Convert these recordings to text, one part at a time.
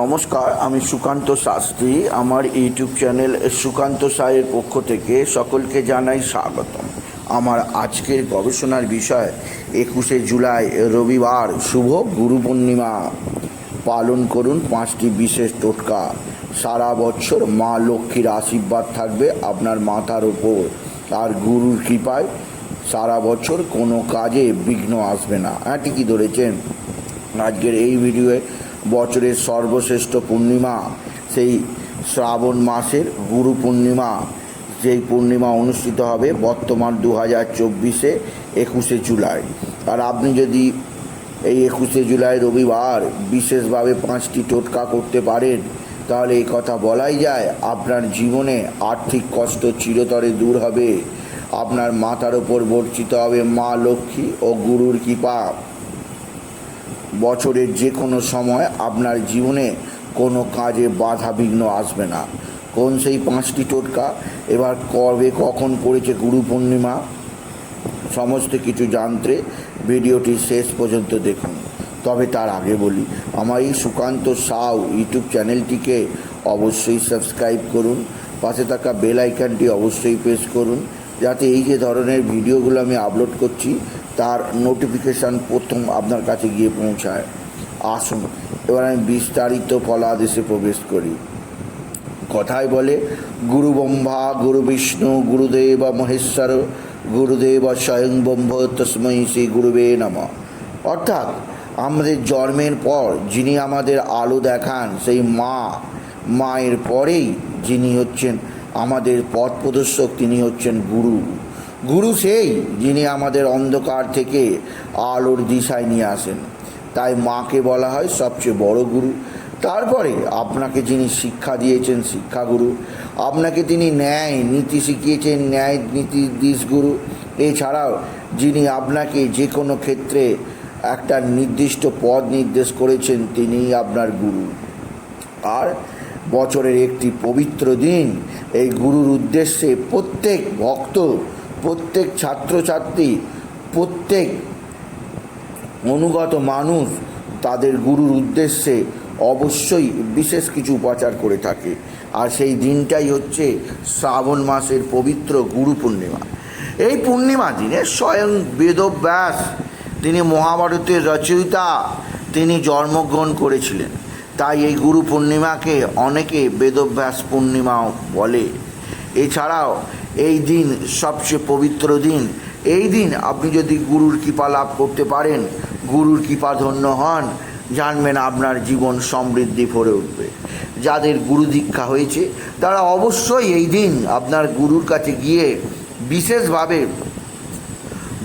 নমস্কার, আমি সুকান্ত শাস্ত্রী। আমার ইউটিউব চ্যানেল সুকান্ত সায়ের পক্ষ থেকে সকলকে জানাই স্বাগতম। আমার আজকের গবেষণার বিষয়, একুশে জুলাই, রবিবার, শুভ গুরু পূর্ণিমা। পালন করুন পাঁচটি বিশেষ টোটকা। সারা বছর মা লক্ষ্মীর আশীর্বাদ থাকবে আপনার মাথার ওপর। আর গুরুর কৃপায় সারা বছর কোনো কাজে বিঘ্ন আসবে না। হ্যাঁ ঠিকই ধরেছেন। আজকের এই ভিডিওয়ে বছরের সর্বশ্রেষ্ঠ পূর্ণিমা সেই শ্রাবণ মাসের গুরু পূর্ণিমা। যেই পূর্ণিমা অনুষ্ঠিত হবে বর্তমান দু হাজার চব্বিশে একুশে জুলাই। আর আপনি যদি এই একুশে জুলাই রবিবার বিশেষভাবে পাঁচটি টোটকা করতে পারেন, তাহলে এই কথা বলাই যায়, আপনার জীবনে আর্থিক কষ্ট চিরতরে দূর হবে। আপনার মাথার ওপর বর্ষিত হবে মা লক্ষ্মী ও গুরুর কৃপা। বছরের যে কোনো সময় আপনার জীবনে কোনো কাজে বাধা বিঘ্ন আসবে না। কোন সেই পাঁচটি টোটকা? এবার কবে কখন পড়েছে গুরু পূর্ণিমা? সমস্ত কিছু জানতে ভিডিওটি শেষ পর্যন্ত দেখুন। তবে তার আগে বলি, আমার এই সুকান্ত সাউ ইউটিউব চ্যানেলটিকে অবশ্যই সাবস্ক্রাইব করুন। পাশে থাকা বেল আইকনটি অবশ্যই প্রেস করুন। যাতে এই যে ধরনের ভিডিওগুলো আমি আপলোড করছি তার নোটিফিকেশান প্রথম আপনার কাছে গিয়ে পৌঁছায়। আসুন, এবার আমি বিস্তারিত ফলাদেশে প্রবেশ করি। কথায় বলে, গুরু ব্রহ্মা, গুরু বিষ্ণু, গুরুদেব মহেশ্বর, গুরুদেব স্বয়ং ব্রহ্ম, তস্মৈ শ্রী গুরুবে নম। অর্থাৎ, আমাদের জন্মের পর যিনি আমাদের আলো দেখান, সেই মা, মায়ের পরেই যিনি হচ্ছেন আমাদের পথ প্রদর্শক, তিনি হচ্ছেন গুরু। গুরু সেই যিনি আমাদের অন্ধকার থেকে আলোর দিশায় নিয়ে আসেন। তাই মাকে বলা হয় সবচেয়ে বড় গুরু। তারপরে আপনাকে যিনি শিক্ষা দিয়েছেন শিক্ষাগুরু আপনাকে তিনি ন্যায় নীতি শিখিয়েছেন, ন্যায় নীতি দিশগুরু এছাড়াও যিনি আপনাকে যে কোনো ক্ষেত্রে একটা নির্দিষ্ট পদ নির্দেশ করেছেন, তিনিই আপনার গুরু। আর বছরের একটি পবিত্র দিন এই গুরুর উদ্দেশ্যে প্রত্যেক ভক্ত প্রত্যেক ছাত্রছাত্রী, প্রত্যেক অনুগত মানুষ তাদের গুরুর উদ্দেশ্যে অবশ্যই বিশেষ কিছু উপাচার করে থাকে। আর সেই দিনটাই হচ্ছে শ্রাবণ মাসের পবিত্র গুরু পূর্ণিমা। এই পূর্ণিমা দিনে স্বয়ং বেদব্যাস, তিনি মহাভারতের রচয়িতা, তিনি জন্মগ্রহণ করেছিলেন। তাই এই গুরু পূর্ণিমাকে অনেকে বেদব্যাস পূর্ণিমাও বলে। এছাড়াও এই দিন সবচেয়ে পবিত্র দিন। এই দিন আপনি যদি গুরুর কৃপা লাভ করতে পারেন, গুরুর কৃপা ধন্য হন, জানবেন আপনার জীবন সমৃদ্ধি ভরে উঠবে। যাদের গুরু দীক্ষা হয়েছে, তারা অবশ্যই এই দিন আপনার গুরুর কাছে গিয়ে বিশেষভাবে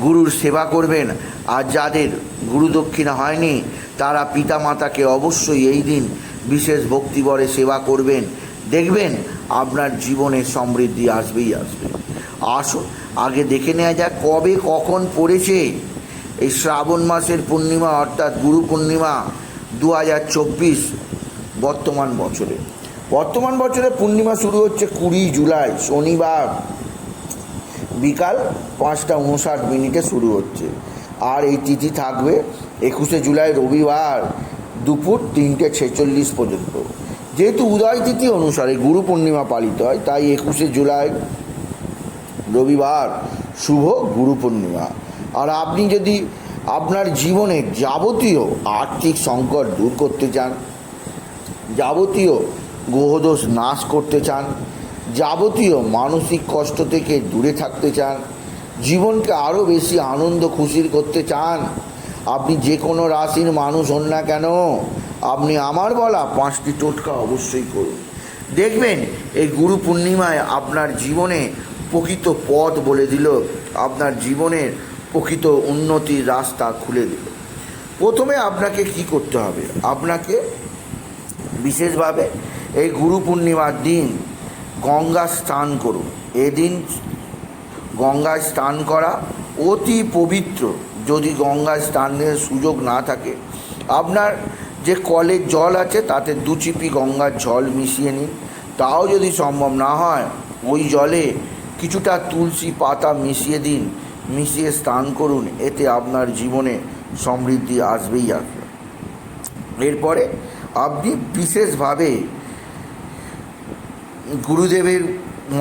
গুরুর সেবা করবেন। আর যাদের গুরু দক্ষিণা হয়নি, তারা পিতামাতাকে অবশ্যই এই দিন বিশেষ ভক্তিবরে সেবা করবেন। দেখবেন আপনার জীবনে সমৃদ্ধি আসবেই আসবে। আসুন, আগে দেখে নেওয়া যাক কবে কখন পড়েছে। এই শ্রাবণ মাসের পূর্ণিমা, অর্থাৎ গুরু পূর্ণিমা দু হাজার চব্বিশ বর্তমান বছরে। বর্তমান বছরে পূর্ণিমা শুরু হচ্ছে কুড়ি জুলাই, শনিবার। বিকাল পাঁচটা উনষাট মিনিটে শুরু হচ্ছে। আর এই তিথি থাকবে একুশে জুলাই রবিবার দুপুর তিনটে ছেচল্লিশ পর্যন্ত। যেহেতু উদয় তিথি অনুসারে গুরু পূর্ণিমা পালিত হয়, তাই একুশে জুলাই রবিবার শুভ গুরু পূর্ণিমা। আর আপনি যদি আপনার জীবনে যাবতীয় আর্থিক সংকট দূর করতে চান, যাবতীয় গ্রহদোষ নাশ করতে চান, যাবতীয় মানসিক কষ্ট থেকে দূরে থাকতে চান, জীবনকে আরও বেশি আনন্দ খুশির করতে চান আপনি যে কোনো রাশির মানুষ হন না কেন, আপনি আমার বলা পাঁচটি টোটকা অবশ্যই করুন। দেখবেন, এই গুরু পূর্ণিমায় আপনার জীবনে প্রকৃত পথ বলে দিল, আপনার জীবনের প্রকৃত উন্নতির রাস্তা খুলে দিল। প্রথমে আপনাকে কি করতে হবে? আপনাকে বিশেষভাবে এই গুরু পূর্ণিমার দিন গঙ্গা স্নান করুন। এদিন গঙ্গায় স্নান করা অতি পবিত্র। যদি গঙ্গায় স্নানের সুযোগ না থাকে, আপনার যে কলের জল আছে, তাতে দু চিপি গঙ্গার জল মিশিয়ে নিন। তাও যদি সম্ভব না হয়, ওই জলে কিছুটা তুলসী পাতা মিশিয়ে দিন, মিশিয়ে স্নান করুন, এতে আপনার জীবনে সমৃদ্ধি আসবেই আসবে। এরপরে আপনি বিশেষভাবে গুরুদেবের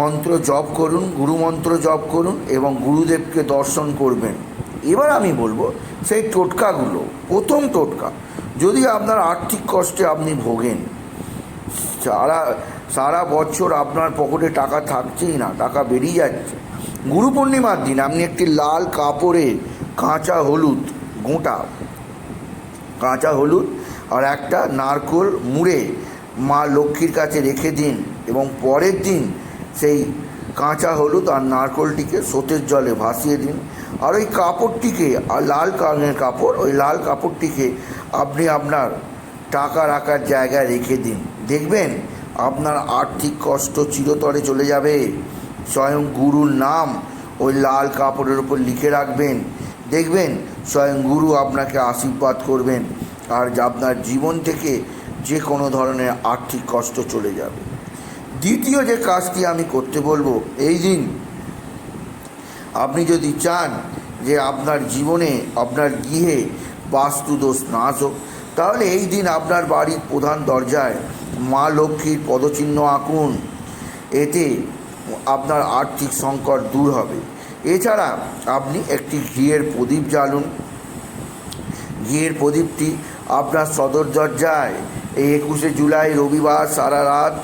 মন্ত্র জপ করুন গুরু মন্ত্র জপ করুন এবং গুরুদেবকে দর্শন করবেন। এবার আমি বলব, সেই টোটকাগুলো, প্রথম টোটকা, যদি আপনার আর্থিক কষ্টে আপনি ভোগেন, সারা সারা বছর আপনার পকেটে টাকা থাকছেই না, টাকা বেরিয়ে যাচ্ছে। গুরু পূর্ণিমার দিন, আপনি একটি লাল কাপড়ে কাঁচা হলুদ গোটা, কাঁচা হলুদ আর একটা নারকোল মুড়ে মা লক্ষ্মীর কাছে রেখে দিন এবং পরের দিন সেই কাঁচা হলুদ আর নারকোলটিকে স্রোতের জলে ভাসিয়ে দিন। আর ওই কাপড়টিকে, আর লাল কারণের কাপড়, ওই লাল কাপড়টিকে আপনি আপনার টাকা রাখার জায়গায় রেখে দিন। দেখবেন আপনার আর্থিক কষ্ট চিরতরে চলে যাবে। স্বয়ং গুরুর নাম ওই লাল কাপড়ের উপর লিখে রাখবেন। দেখবেন স্বয়ং গুরু আপনাকে আশীর্বাদ করবেন। আর আপনার জীবন থেকে যে কোনো ধরনের আর্থিক কষ্ট চলে যাবে। দ্বিতীয় যে কাজটি আমি করতে বলব, এই দিন আপনি যদি চান যে আপনার জীবনে, আপনার গৃহে বাস্তু দোষ না আসুক তাহলে এই দিন আপনার বাড়ির প্রধান দরজায় মা লক্ষ্মীর পদচিহ্ন আঁকুন। এতে আপনার আর্থিক সংকট দূর হবে। এছাড়া আপনি একটি ঘিয়ের প্রদীপ জ্বালুন। ঘিয়ের প্রদীপটি আপনার সদর দরজায় এই একুশে জুলাই রবিবার সারা রাত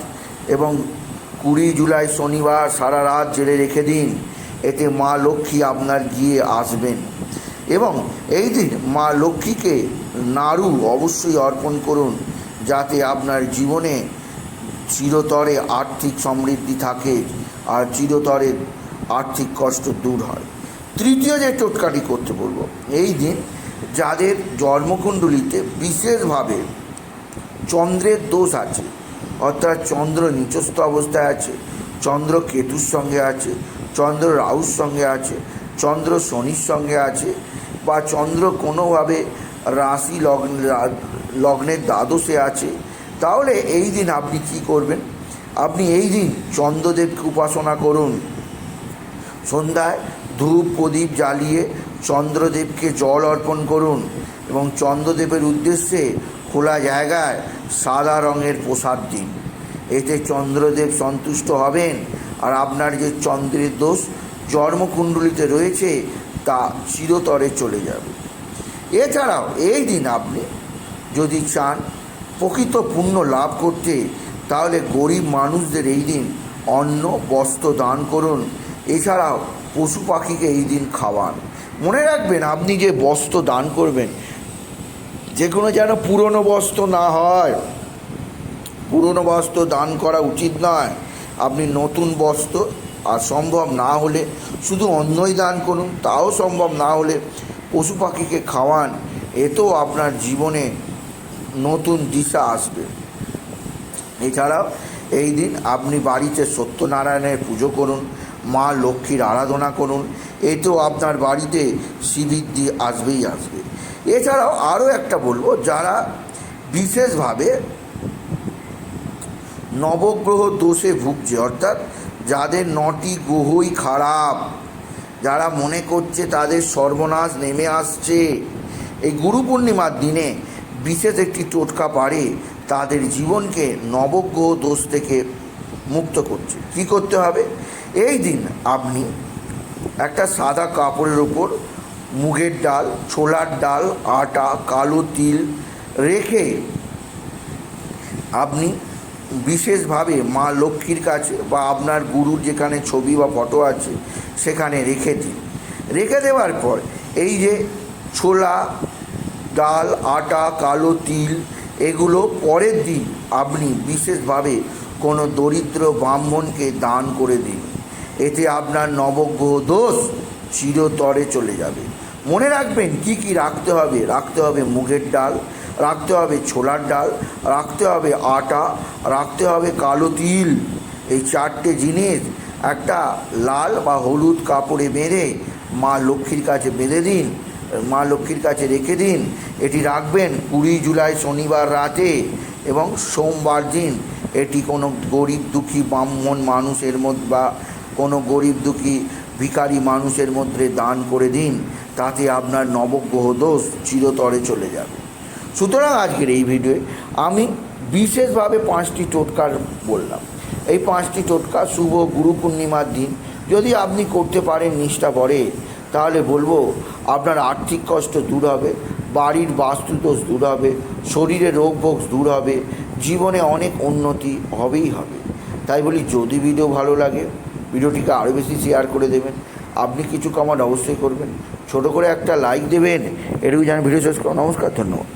এবং কুড়ি জুলাই শনিবার সারা রাত জেলে রেখে দিন, এতে মা লক্ষ্মী আপনার গিয়ে আসবেন। এবং এই দিন মা লক্ষ্মীকে নাড়ু অবশ্যই অর্পণ করুন, যাতে আপনার জীবনে চিরতরে আর্থিক সমৃদ্ধি থাকে আর চিরতরে আর্থিক কষ্ট দূর হয়। তৃতীয় যে টোটকাটি করতে বলব, এই দিন যাদের জন্মকুণ্ডলিতে বিশেষভাবে চন্দ্রের দোষ আছে অর্থাৎ চন্দ্র নিচস্থ অবস্থায় আছে, চন্দ্র কেতুর সঙ্গে আছে, চন্দ্র রাহুর সঙ্গে আছে, চন্দ্র শনির সঙ্গে আছে, বা চন্দ্র কোনোভাবে রাশি লগ্ন, লগ্নের দ্বাদশে আছে, তাহলে এই দিন আপনি কি করবেন? আপনি এই দিন চন্দ্রদেবকে উপাসনা করুন। সন্ধ্যায় ধূপ প্রদীপ জ্বালিয়ে চন্দ্রদেবকে জল অর্পণ করুন এবং চন্দ্রদেবের উদ্দেশ্যে খোলা জায়গায় সাদা রঙের প্রসাদ দিন। এতে চন্দ্রদেব সন্তুষ্ট হবেন আর আপনার যে চন্দ্রের দোষ জন্মকুণ্ডলিতে রয়েছে তা চিরতরে চলে যাবে। এছাড়াও এই দিন আপনি যদি চান প্রকৃত পুণ্য লাভ করতে, তাহলে গরিব মানুষদের এই দিন অন্ন, বস্ত্র দান করুন। এছাড়াও পশু পাখিকে এই দিন খাওয়ান। মনে রাখবেন, আপনি যে বস্ত্র দান করবেন যে কোনো যেন পুরনো বস্ত্র না হয়। পুরনো বস্ত্র দান করা উচিত নয়। আপনি নতুন বস্ত্র আর সম্ভব না হলে শুধু অন্যই দান করুন, তাও সম্ভব না হলে পশু পাখিকে খাওয়ান এতেও আপনার জীবনে নতুন দিশা আসবে। এছাড়াও এই দিন আপনি বাড়িতে সত্যনারায়ণের পুজো করুন, মা লক্ষ্মীর আরাধনা করুন এতেও আপনার বাড়িতে শ্রীবৃদ্ধি আসবেই আসবে। এছাড়াও আরও একটা বলব, যারা বিশেষভাবে নবগ্রহ দোষে ভুগছে, অর্থাৎ যাদের নটি গ্রহই খারাপ, যারা মনে করছে তাদের সর্বনাশ নেমে আসছে, এই গুরু পূর্ণিমার দিনে বিশেষ একটি টোটকা পারে তাদের জীবনকে নবগ্রহ দোষ থেকে মুক্ত করছে। কি করতে হবে? এই দিন আপনি একটা সাদা কাপড়ের ওপর মুগের ডাল, ছোলার ডাল, আটা, কালো তিল রেখে আপনি বিশেষভাবে মা লক্ষ্মীর কাছে বা আপনার গুরুর যেখানে ছবি বা ফটো আছে, সেখানে রেখে দিন। রেখে দেওয়ার পর এই যে ছোলা, ডাল, আটা, কালো তিল, এগুলো পরের দিন আপনি বিশেষভাবে কোনো দরিদ্র ব্রাহ্মণকে দান করে দিন। এতে আপনার নবগ্রহ দোষ চিরতরে চলে যাবে। মনে রাখবেন কি কি রাখতে হবে? রাখতে হবে মুগের ডাল, রাখতে হবে ছোলার ডাল, রাখতে হবে আটা, রাখতে হবে কালো তিল। এই চারটে জিনিস একটা লাল বা হলুদ কাপড়ে বেঁধে মা লক্ষ্মীর কাছে বেঁধে দিন, মা লক্ষ্মীর কাছে রেখে দিন। এটি রাখবেন কুড়ি জুলাই শনিবার রাতে এবং সোমবার দিন। এটি কোনো গরিব দুঃখী ব্রাহ্মণ মানুষের মধ্যে বা কোনো গরিব দুঃখী ভিখারি মানুষের মধ্যে দান করে দিন। তাতে আপনার নবগ্রহ দোষ চিরতরে চলে যাবে। সুতরাং আজকের এই ভিডিওয়ে আমি বিশেষভাবে পাঁচটি টোটকার বললাম। এই পাঁচটি টোটকা শুভ গুরু পূর্ণিমার দিন। যদি আপনি করতে পারেন, নিষ্ঠা পরে তাহলে বলব আপনার আর্থিক কষ্ট দূর হবে, বাড়ির বাস্তুদোষ দূর হবে, শরীরে রোগ ভোগ দূর হবে, জীবনে অনেক উন্নতি হবেই হবে। তাই বলি, যদি ভিডিও ভালো লাগে ভিডিওটিকে আরও বেশি শেয়ার করে দেবেন। আপনি কিছু কমান্ড অবশ্যই করবেন। ছোট করে একটা লাইক দেবেন এটুকু জানি ভিডিও শেষ করুন নমস্কার ধন্যবাদ।